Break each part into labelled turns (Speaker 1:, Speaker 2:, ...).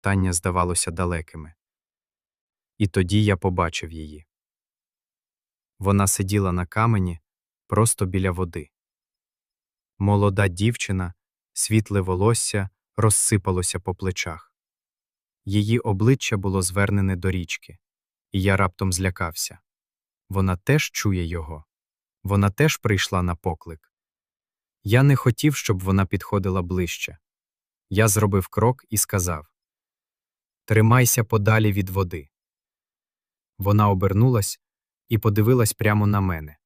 Speaker 1: Тання здавалося далекими. І тоді я побачив її. Вона сиділа на камені просто біля води. Молода дівчина, світле волосся розсипалося по плечах. Її обличчя було звернене до річки, і я раптом злякався. Вона теж чує його. Вона теж прийшла на поклик. Я не хотів, щоб вона підходила ближче. Я зробив крок і сказав Тримайся подалі від води. Вона обернулась і подивилась прямо на мене.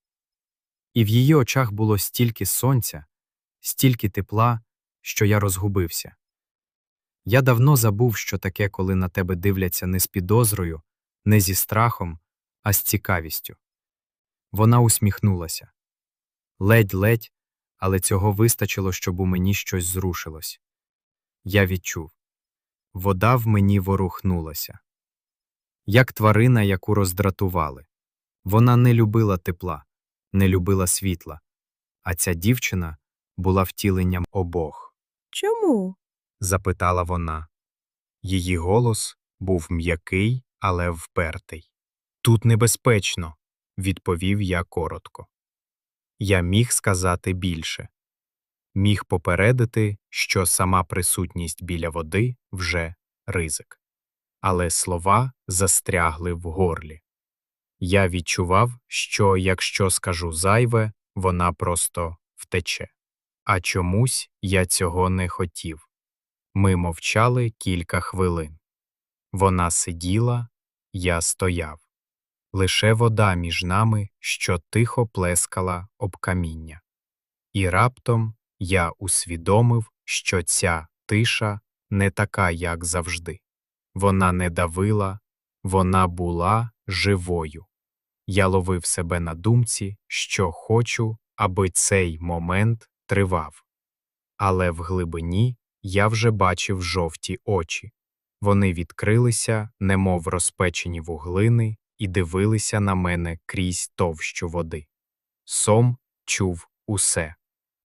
Speaker 1: І в її очах було стільки сонця, стільки тепла, що я розгубився. Я давно забув, що таке, коли на тебе дивляться не з підозрою, не зі страхом, а з цікавістю. Вона усміхнулася. Ледь-ледь, але цього вистачило, щоб у мені щось зрушилось. Я відчув. Вода в мені ворухнулася. Як тварина, яку роздратували. Вона не любила тепла, не любила світла, а ця дівчина була втіленням обох.
Speaker 2: Чому?
Speaker 1: запитала вона. Її голос був м'який, але впертий. Тут небезпечно, відповів я коротко. Я міг сказати більше. Міг попередити, що сама присутність біля води вже ризик. Але слова застрягли в горлі. Я відчував, що якщо скажу зайве, вона просто втече. А чомусь я цього не хотів. Ми мовчали кілька хвилин. Вона сиділа, я стояв. Лише вода між нами, що тихо плескала об каміння. І раптом я усвідомив, що ця тиша не така, як завжди. Вона не давила, вона була живою. Я ловив себе на думці, що хочу, аби цей момент тривав. Але в глибині я вже бачив жовті очі. Вони відкрилися, немов розпечені вуглини, і дивилися на мене крізь товщу води. Сом чув усе.